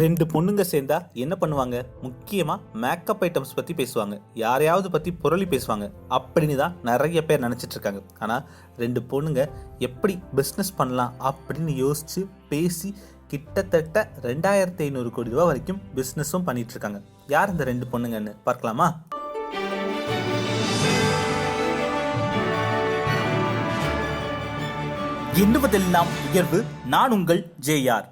ரெண்டு பொண்ணுங்க சேர்ந்தா என்ன பண்ணுவாங்க? முக்கியமாக மேக்கப் ஐட்டம்ஸ் பற்றி பேசுவாங்க. யாரையாவது பற்றி புரளி பேசுவாங்க. அப்படின்னு தான் நிறைய பேர் நினச்சிட்டு இருக்காங்க. ஆனால் ரெண்டு பொண்ணுங்க எப்படி பிஸ்னஸ் பண்ணலாம் அப்படின்னு யோசித்து பேசி கிட்டத்தட்ட ரெண்டாயிரத்தி ஐநூறு கோடி ரூபா வரைக்கும் பிஸ்னஸும் பண்ணிட்டு இருக்காங்க. யார் இந்த ரெண்டு பொண்ணுங்கன்னு பார்க்கலாமா? எண்ணுவதெல்லாம் உயர்வு. நான் உங்கள் ஜேஆர்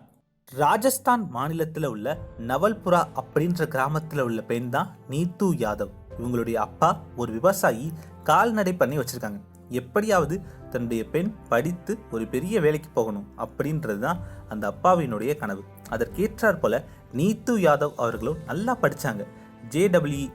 ராஜஸ்தான் மாநிலத்தில் உள்ள நவல்புரா அப்படின்ற கிராமத்தில் உள்ள பெண் தான் நீத்து யாதவ். இவங்களுடைய அப்பா ஒரு விவசாயி கால்நடை பண்ணி வச்சுருக்காங்க. எப்படியாவது தன்னுடைய பெண் படித்து ஒரு பெரிய வேலைக்கு போகணும் அப்படின்றது தான் அந்த அப்பாவினுடைய கனவு. அதற்கேற்றாற் போல நீத்து யாதவ் அவர்களும் நல்லா படித்தாங்க ஜேடபிள்யூ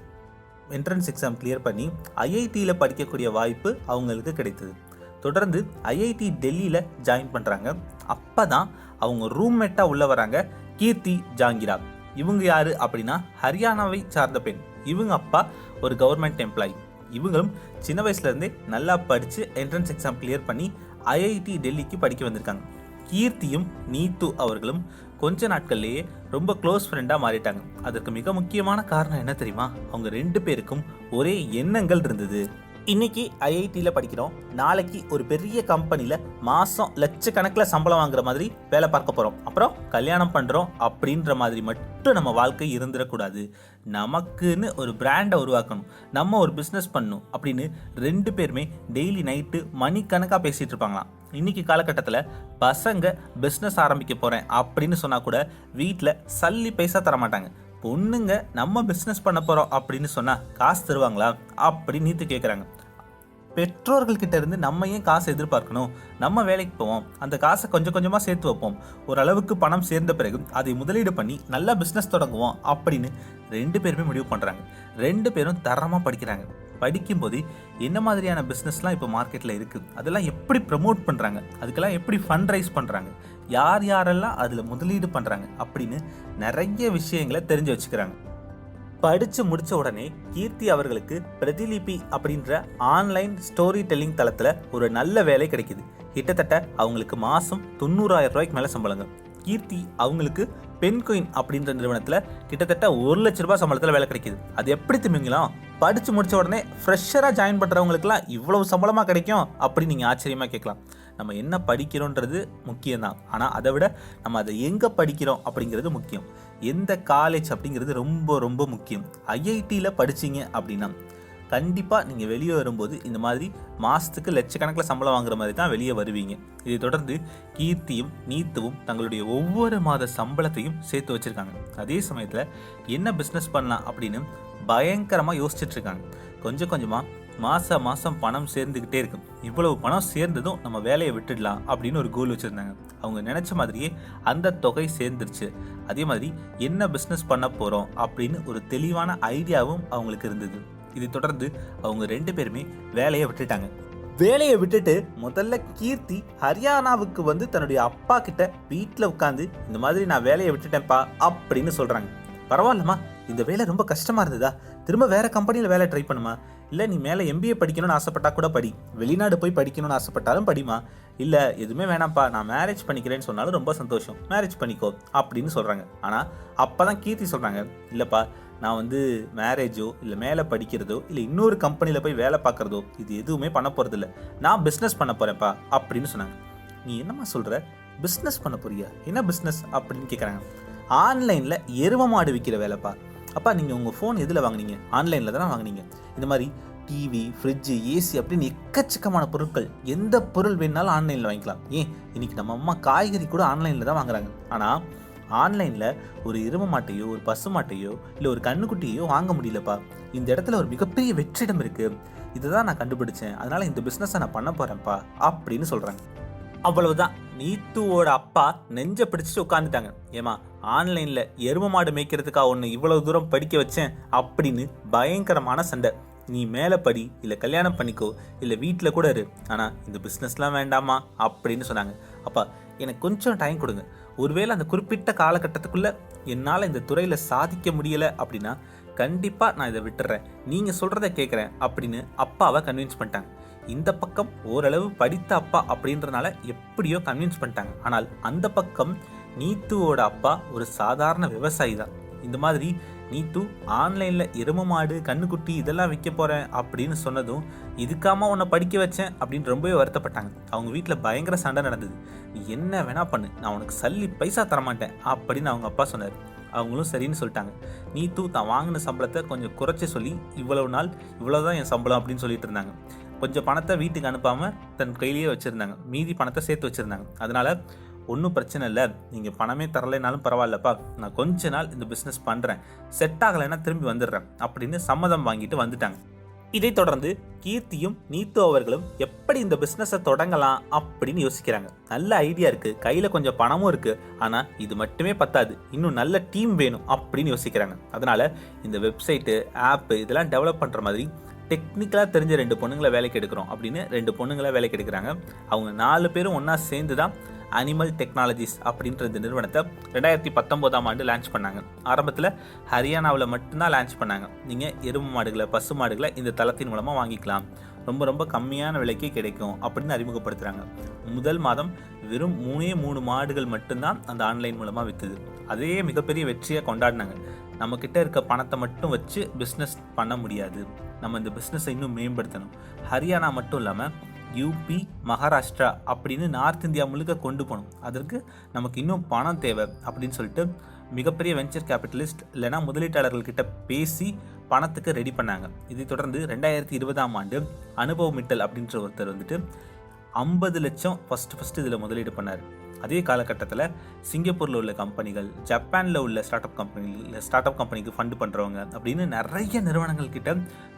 என்ட்ரன்ஸ் எக்ஸாம் கிளியர் பண்ணி ஐஐடியில் படிக்கக்கூடிய வாய்ப்பு அவங்களுக்கு கிடைத்தது. தொடர்ந்து ஐஐடி டெல்லியில் ஜாயின் பண்ணுறாங்க அப்போ தான் அவங்க ரூம்மேட்டாக உள்ள வராங்க கீர்த்தி ஜாங்கிரா. இவங்க யார் அப்படின்னா ஹரியானாவை சார்ந்த பெண். இவங்க அப்பா ஒரு கவர்மெண்ட் எம்ப்ளாயி இவங்களும் சின்ன வயசுலேருந்தே நல்லா படித்து என்ட்ரன்ஸ் எக்ஸாம் கிளியர் பண்ணி ஐஐடி டெல்லிக்கு படிக்க வந்திருக்காங்க. கீர்த்தியும் நீத்து அவர்களும் கொஞ்ச நாட்கள்லேயே ரொம்ப க்ளோஸ் ஃப்ரெண்டாக மாறிட்டாங்க. அதற்கு மிக முக்கியமான காரணம் என்ன தெரியுமா? அவங்க ரெண்டு பேருக்கும் ஒரே எண்ணங்கள் இருந்தது. இன்னைக்கு ஐஐடியில் படிக்கிறோம். நாளைக்கு ஒரு பெரிய கம்பெனியில் மாதம் லட்சக்கணக்கில் சம்பளம் வாங்குற மாதிரி வேலை பார்க்க போகிறோம் அப்புறம் கல்யாணம் பண்ணுறோம் அப்படின்ற மாதிரி மட்டும் நம்ம வாழ்க்கை இருந்துடக்கூடாது. நமக்குன்னு ஒரு பிராண்டை உருவாக்கணும். நம்ம ஒரு பிஸ்னஸ் பண்ணணும் அப்படின்னு ரெண்டு பேருமே டெய்லி நைட்டு மணிக்கணக்காக பேசிகிட்டு இருப்பாங்களாம். இன்னைக்கு காலகட்டத்தில் பசங்க பிஸ்னஸ் ஆரம்பிக்க போகிறேன் அப்படின்னு சொன்னால் கூட வீட்டில் சல்லி பைசா தர மாட்டாங்க. பொண்ணுங்க நம்ம பிஸ்னஸ் பண்ண போகிறோம் அப்படின்னு சொன்னால் காசு தருவாங்களா அப்படின்னு நீத்து கேட்குறாங்க பெற்றோர்கள்கிட்ட இருந்து நம்ம ஏன் காசு எதிர்பார்க்கணும்? நம்ம வேலைக்கு போவோம். அந்த காசை கொஞ்சம் கொஞ்சமாக சேர்த்து வைப்போம். ஓரளவுக்கு பணம் சேர்ந்த பிறகு அதை முதலீடு பண்ணி நல்லா பிஸ்னஸ் தொடங்குவோம் அப்படின்னு ரெண்டு பேருமே முடிவு பண்ணுறாங்க ரெண்டு பேரும் தரமாக படிக்கிறாங்க. படிக்கும்போது என்ன மாதிரியான பிஸ்னஸ்லாம் இப்போ மார்க்கெட்டில் இருக்குது அதெல்லாம் எப்படி ப்ரமோட் பண்ணுறாங்க அதுக்கெல்லாம் எப்படி ஃபண்ட் ரைஸ் பண்ணுறாங்க யார் யாரெல்லாம் அதில் முதலீடு பண்ணுறாங்க அப்படின்னு நிறைய விஷயங்களை தெரிஞ்சு வச்சுக்கிறாங்க. படித்து முடிச்ச உடனே கீர்த்தி அவர்களுக்கு பிரதிலிபி அப்படின்ற ஆன்லைன் ஸ்டோரி டெல்லிங் தளத்தில் ஒரு நல்ல வேலை கிடைக்குது. கிட்டத்தட்ட அவங்களுக்கு மாதம் தொண்ணூறாயிரம் ரூபாய்க்கு மேலே சம்பளங்க கீர்த்தி அவங்களுக்கு பென்கொயின் அப்படின்ற நிறுவனத்தில் கிட்டத்தட்ட ஒரு லட்ச ரூபாய் சம்பளத்தில் வேலை கிடைக்குது. அது எப்படி திமிங்கலாம் படித்து முடிச்ச உடனே ஃப்ரெஷராக ஜாயின் பண்ணுறவங்களுக்குலாம் இவ்வளவு சம்பளமாக கிடைக்கும் அப்படின்னு நீங்கள் ஆச்சரியமாக கேட்கலாம். நம்ம என்ன படிக்கிறோன்றது முக்கியம்தான். ஆனால் அதை விட நம்ம அதை எங்கே படிக்கிறோம் அப்படிங்கிறது முக்கியம். எந்த காலேஜ் அப்படிங்கிறது ரொம்ப ரொம்ப முக்கியம். ஐஐடியில் படிச்சீங்க அப்படின்னா கண்டிப்பாக நீங்கள் வெளியே வரும்போது இந்த மாதிரி மாதத்துக்கு லட்சக்கணக்கில் சம்பளம் வாங்குற மாதிரி தான் வெளியே வருவீங்க. இதை தொடர்ந்து கீர்த்தியும் நீத்துவும் தங்களுடைய ஒவ்வொரு மாத சம்பளத்தையும் சேர்த்து வச்சுருக்காங்க. அதே சமயத்தில் என்ன பிஸ்னஸ் பண்ணலாம் அப்படின்னு பயங்கரமாக யோசிச்சுட்ருக்காங்க கொஞ்சம் கொஞ்சமாக மாதம் மாதம் பணம் சேர்ந்துக்கிட்டே இருக்கும். இவ்வளவு பணம் சேர்ந்ததும் நம்ம வேலையை விட்டுடலாம் அப்படின்னு ஒரு கோல் வச்சுருந்தாங்க. அவங்க நினச்ச மாதிரியே அந்த தொகை சேர்ந்துருச்சு. அதே மாதிரி என்ன பிஸ்னஸ் பண்ண போகிறோம் அப்படின்னு ஒரு தெளிவான ஐடியாவும் அவங்களுக்கு இருந்தது. இதை தொடர்ந்து அவங்க ரெண்டு பேருமே வேலையை விட்டுட்டாங்க. வேலையை விட்டுட்டு முதல்ல கீர்த்தி ஹரியானாவுக்கு வந்து தன்னுடைய அப்பா கிட்ட வீட்டில் உட்காந்து இந்த மாதிரி நான் வேலையை விட்டுட்டேன்ப்பா அப்படின்னு சொல்கிறாங்க பரவாயில்லம்மா இந்த வேலை ரொம்ப கஷ்டமாக இருந்ததா? திரும்ப வேற கம்பெனியில் வேலை ட்ரை பண்ணுமா? இல்லை நீ மேலே எம்பிஏ படிக்கணும்னு ஆசைப்பட்டா கூட படி. வெளிநாடு போய் படிக்கணும்னு ஆசைப்பட்டாலும் படிமா இல்லை எதுவுமே வேணாம்ப்பா நான் மேரேஜ் பண்ணிக்கிறேன்னு சொன்னாலும் ரொம்ப சந்தோஷம். மேரேஜ் பண்ணிக்கோ அப்படின்னு சொல்கிறாங்க ஆனால் அப்போ தான் கீர்த்தி சொல்கிறாங்க இல்லைப்பா நான் வந்து மேரேஜோ இல்லை மேலே படிக்கிறதோ இல்லை இன்னொரு கம்பெனியில் போய் வேலை பார்க்குறதோ இது எதுவுமே பண்ண போகிறதில்ல நான் பிஸ்னஸ் பண்ண போகிறேன்ப்பா அப்படின்னு சொன்னாங்க. நீ என்னம்மா சொல்கிற பிஸ்னஸ் பண்ண போறியா? என்ன பிஸ்னஸ் அப்படின்னு கேட்குறாங்க ஆன்லைனில் எருவ மாடு விற்கிற வேலைப்பா. அப்பா நீங்கள் உங்கள் ஃபோன் எதில் வாங்குனீங்க? ஆன்லைனில் தானே வாங்குனீங்க. இந்த மாதிரி டிவி ஃப்ரிட்ஜு ஏசி அப்படின்னு எக்கச்சக்கமான பொருட்கள். எந்த பொருள் வேணாலும் ஆன்லைனில் வாங்கிக்கலாம். ஏன்? இன்னைக்கு நம்ம அம்மா காய்கறி கூட ஆன்லைனில் தான் வாங்குறாங்க. ஆனால் ஆன்லைனில் ஒரு எரும மாட்டையோ ஒரு பசு மாட்டையோ இல்லை ஒரு கண்ணுக்குட்டியோ வாங்க முடியலப்பா. இந்த இடத்துல ஒரு மிகப்பெரிய வெற்றிடம் இருக்குது இதை தான் நான் கண்டுபிடிச்சேன். அதனால் இந்த பிஸ்னஸை நான் பண்ண போகிறேன்ப்பா அப்படின்னு சொல்கிறாங்க அவ்வளவுதான். நீத்துவோட அப்பா நெஞ்ச பிடிச்சிட்டு உட்காந்துட்டாங்க ஏமா ஆன்லைனில் எரும மாடு மேய்க்கிறதுக்காக ஒன்று இவ்வளோ தூரம் படிக்க வச்சேன் அப்படின்னு பயங்கரமான சண்டை. நீ மேலே படி இல்லை கல்யாணம் பண்ணிக்கோ இல்லை வீட்டில் கூட இரு. ஆனால் இந்த பிஸ்னஸ்லாம் வேண்டாமா அப்படின்னு சொன்னாங்க. அப்பா எனக்கு கொஞ்சம் டைம் கொடுங்க. ஒருவேளை அந்த குறிப்பிட்ட காலகட்டத்துக்குள்ளே என்னால் இந்த துறையில் சாதிக்க முடியலை அப்படின்னா கண்டிப்பாக நான் இதை விட்டுறேன். நீங்கள் சொல்கிறத கேட்குறேன் அப்படின்னு அப்பாவை கன்வின்ஸ் பண்ணிட்டாங்க. இந்த பக்கம் ஓரளவு படித்த அப்பா அப்படின்றனால எப்படியோ கன்வின்ஸ் பண்ணிட்டாங்க. ஆனால் அந்த பக்கம் நீத்துவோட அப்பா ஒரு சாதாரண விவசாயி தான். இந்த மாதிரி நீத்து ஆன்லைனில் எரும மாடு கண்ணுக்குட்டி இதெல்லாம் விற்க போகிறேன் அப்படின்னு சொன்னதும் இதுக்காம உன்னை படிக்க வச்சேன் அப்படின்னு ரொம்பவே வருத்தப்பட்டாங்க. அவங்க வீட்டில் பயங்கர சண்டை நடந்தது. நீ என்ன வேணா பண்ணு நான் உனக்கு சல்லி பைசா தரமாட்டேன் அப்படின்னு அவங்க அப்பா சொன்னார். அவங்களும் சரின்னு சொல்லிட்டாங்க. நீத்து தான் வாங்கின சம்பளத்தை கொஞ்சம் குறைச்சி சொல்லி இவ்வளவு நாள் இவ்வளோதான் என் சம்பளம் அப்படின்னு சொல்லிட்டு இருந்தாங்க. கொஞ்சம் பணத்தை வீட்டுக்கு அனுப்பாமல் தன் கையிலேயே வச்சுருந்தாங்க. மீதி பணத்தை சேர்த்து வச்சுருந்தாங்க. அதனால் ஒன்றும் பிரச்சனை இல்லை. நீங்கள் பணமே தரலைனாலும் பரவாயில்லப்பா. நான் கொஞ்ச நாள் இந்த பிஸ்னஸ் பண்ணுறேன் செட் ஆகலைன்னா திரும்பி வந்துடுறேன் அப்படின்னு சம்மதம் வாங்கிட்டு வந்துட்டாங்க. இதைத் தொடர்ந்து கீர்த்தியும் நீத்து அவர்களும் எப்படி இந்த பிஸ்னஸை தொடங்கலாம் அப்படின்னு யோசிக்கிறாங்க. நல்ல ஐடியா இருக்குது கையில் கொஞ்சம் பணமும் இருக்குது ஆனால் இது மட்டுமே பத்தாது. இன்னும் நல்ல டீம் வேணும் அப்படின்னு யோசிக்கிறாங்க. அதனால் இந்த வெப்சைட்டு ஆப்பு இதெல்லாம் டெவலப் பண்ணுற மாதிரி டெக்னிக்கலாக தெரிஞ்ச ரெண்டு பொண்ணுங்களை வேலைக்கு எடுக்கிறோம் அப்படின்னு ரெண்டு பொண்ணுங்களை வேலைக்கு எடுக்கிறாங்க. அவங்க நாலு பேரும் ஒன்றா சேர்ந்து தான் அனிமல் டெக்னாலஜிஸ் அப்படின்ற இந்த நிறுவனத்தை ரெண்டாயிரத்தி பத்தொம்போதாம் ஆண்டு லான்ச் பண்ணாங்க. ஆரம்பத்தில் ஹரியானாவில் மட்டும்தான் லான்ச் பண்ணாங்க. நீங்கள் எருமை மாடுகளை பசு மாடுகளை இந்த தளத்தின் மூலமாக வாங்கிக்கலாம். ரொம்ப ரொம்ப கம்மியான விலைக்கே கிடைக்கும் அப்படின்னு அறிமுகப்படுத்துகிறாங்க முதல் மாதம் வெறும் மூணே மூணு மாடுகள் மட்டும்தான் அந்த ஆன்லைன் மூலமாக விற்றுது அதே மிகப்பெரிய வெற்றியாக கொண்டாடினாங்க. நம்மக்கிட்ட இருக்க பணத்தை மட்டும் வச்சு பிஸ்னஸ் பண்ண முடியாது. நம்ம இந்த பிஸ்னஸை இன்னும் மேம்படுத்தணும். ஹரியானா மட்டும் இல்லாமல் யூபி மகாராஷ்டிரா அப்படின்னு நார்த் இந்தியா முழுக்க கொண்டு போகணும். அதற்கு நமக்கு இன்னும் பணம் தேவை அப்படின்னு சொல்லிட்டு மிகப்பெரிய வெஞ்சர் கேபிட்டலிஸ்ட் இல்லைனா முதலீட்டாளர்கள்கிட்ட பேசி பணத்துக்கு ரெடி பண்ணாங்க. இதை தொடர்ந்து ரெண்டாயிரத்தி இருபதாம் ஆண்டு அனுபவ் மிட்டல் அப்படின்ற ஒருத்தர் வந்துட்டு ஐம்பது லட்சம் ஃபஸ்ட்டு ஃபஸ்ட்டு இதில் முதலீடு பண்ணார். அதே காலகட்டத்தில் சிங்கப்பூரில் உள்ள கம்பெனிகள் ஜப்பானில் உள்ள start up company start up கம்பெனிக்கு ஃபண்டு பண்ணுறவங்க அப்படின்னு நிறைய நிறுவனங்கள் கிட்ட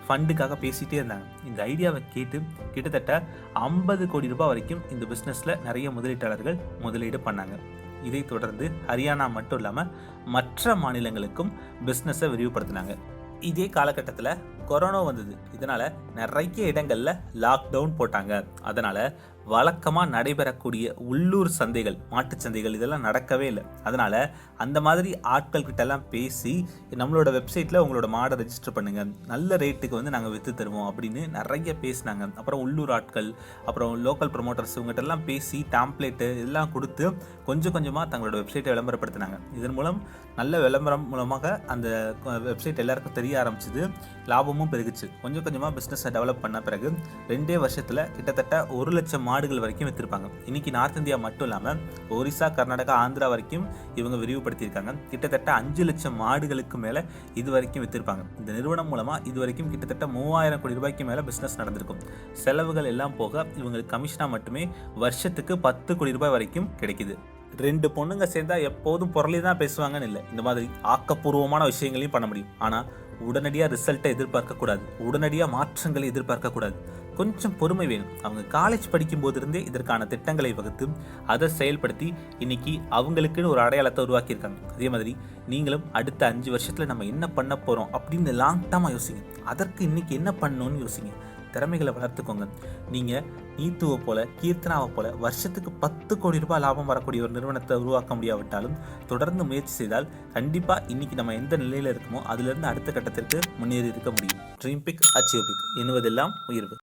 ஃபண்டுக்காக பேசிகிட்டே இருந்தாங்க. இந்த ஐடியாவை கேட்டு கிட்டத்தட்ட ஐம்பது கோடி ரூபாய் வரைக்கும் இந்த பிஸ்னஸில் நிறைய முதலீட்டாளர்கள் முதலீடு பண்ணாங்க. இதைத் தொடர்ந்து ஹரியானா மட்டும் இல்லாமல் மற்ற மாநிலங்களுக்கும் பிஸ்னஸை விரிவுபடுத்தினாங்க. இதே காலகட்டத்தில் கொரோனா வந்தது. இதனால் நிறைய இடங்களில் லாக்டவுன் போட்டாங்க. அதனால் வழக்கமாக நடைபெறக்கூடிய உள்ளூர் சந்தைகள் மாட்டுச் சந்தைகள் இதெல்லாம் நடக்கவே இல்லை. அதனால் அந்த மாதிரி ஆட்கள் கிட்டலாம் பேசி நம்மளோட வெப்சைட்டில் உங்களோட மாடை ரெஜிஸ்டர் பண்ணுங்கள் நல்ல ரேட்டுக்கு வந்து நாங்கள் விற்று தருவோம் அப்படின்னு நிறைய பேசினாங்க. அப்புறம் உள்ளூர் ஆட்கள் அப்புறம் லோக்கல் ப்ரொமோட்டர்ஸ் இவங்ககிட்டலாம் பேசி டேம்ப்ளேட்டு இதெல்லாம் கொடுத்து கொஞ்சம் கொஞ்சமாக தங்களோட வெப்சைட்டை விளம்பரப்படுத்தினாங்க. இதன் மூலம் நல்ல விளம்பரம் மூலமாக அந்த வெப்சைட் எல்லாருக்கும் தெரிய ஆரம்பிச்சிது. லாபமும் பெருகுச்சு. கொஞ்சம் கொஞ்சமாக பிஸ்னஸை டெவலப் பண்ண பிறகு ரெண்டே வருஷத்தில் கிட்டத்தட்ட ஒரு லட்சம் நாடுகள் வரைக்கும் விற்றுருப்பாங்க இன்னைக்கு நார்த் இந்தியா மட்டும் இல்லாமல் ஒரிசா கர்நாடகா ஆந்திரா வரைக்கும் இவங்க விரிவுபடுத்தியிருக்காங்க. கிட்டத்தட்ட அஞ்சு லட்சம் மாடுகளுக்கு மேலே இது வரைக்கும் விற்றுருப்பாங்க இந்த நிறுவனம் மூலமாக இது வரைக்கும் கிட்டத்தட்ட மூவாயிரம் கோடி ரூபாய்க்கு மேலே பிஸ்னஸ் நடந்திருக்கும். செலவுகள் எல்லாம் போக இவங்களுக்கு கமிஷனாக மட்டுமே வருஷத்துக்கு பத்து கோடி ரூபாய் வரைக்கும் கிடைக்குது. ரெண்டு பொண்ணுங்க சேர்ந்தால் எப்போதும் புரளி தான் பேசுவாங்கன்னு இல்லை. இந்த மாதிரி ஆக்கப்பூர்வமான விஷயங்களையும் பண்ண முடியும். ஆனால் உடனடியாக ரிசல்ட்டை எதிர்பார்க்கக்கூடாது. உடனடியாக மாற்றங்களை எதிர்பார்க்கக்கூடாது. கொஞ்சம் பொறுமை வேணும். அவங்க காலேஜ் படிக்கும்போதிருந்தே இதற்கான திட்டங்களை வகுத்து அதை செயல்படுத்தி இன்னைக்கு அவங்களுக்குன்னு ஒரு அடையாளத்தை உருவாக்கியிருக்காங்க. அதே மாதிரி நீங்களும் அடுத்த அஞ்சு வருஷத்தில் நம்ம என்ன பண்ண போகிறோம் அப்படின்னு லாங் டேர்மாக யோசிங்க. அதற்கு இன்னைக்கு என்ன பண்ணணும்னு யோசிங்க. திறமைகளை வளர்த்துக்கோங்க. நீங்கள் நீத்துவை போல கீர்த்தனாவை போல வருஷத்துக்கு பத்து கோடி ரூபாய் லாபம் வரக்கூடிய ஒரு நிறுவனத்தை உருவாக்க முடியாவிட்டாலும் தொடர்ந்து முயற்சி செய்தால் கண்டிப்பாக இன்னைக்கு நம்ம எந்த நிலையில் இருக்கோமோ அதிலிருந்து அடுத்த கட்டத்திற்கு முன்னேறி இருக்க முடியும். ட்ரீம் பிக் அச்சீவ் பிக் என்பதெல்லாம் உயர்வு.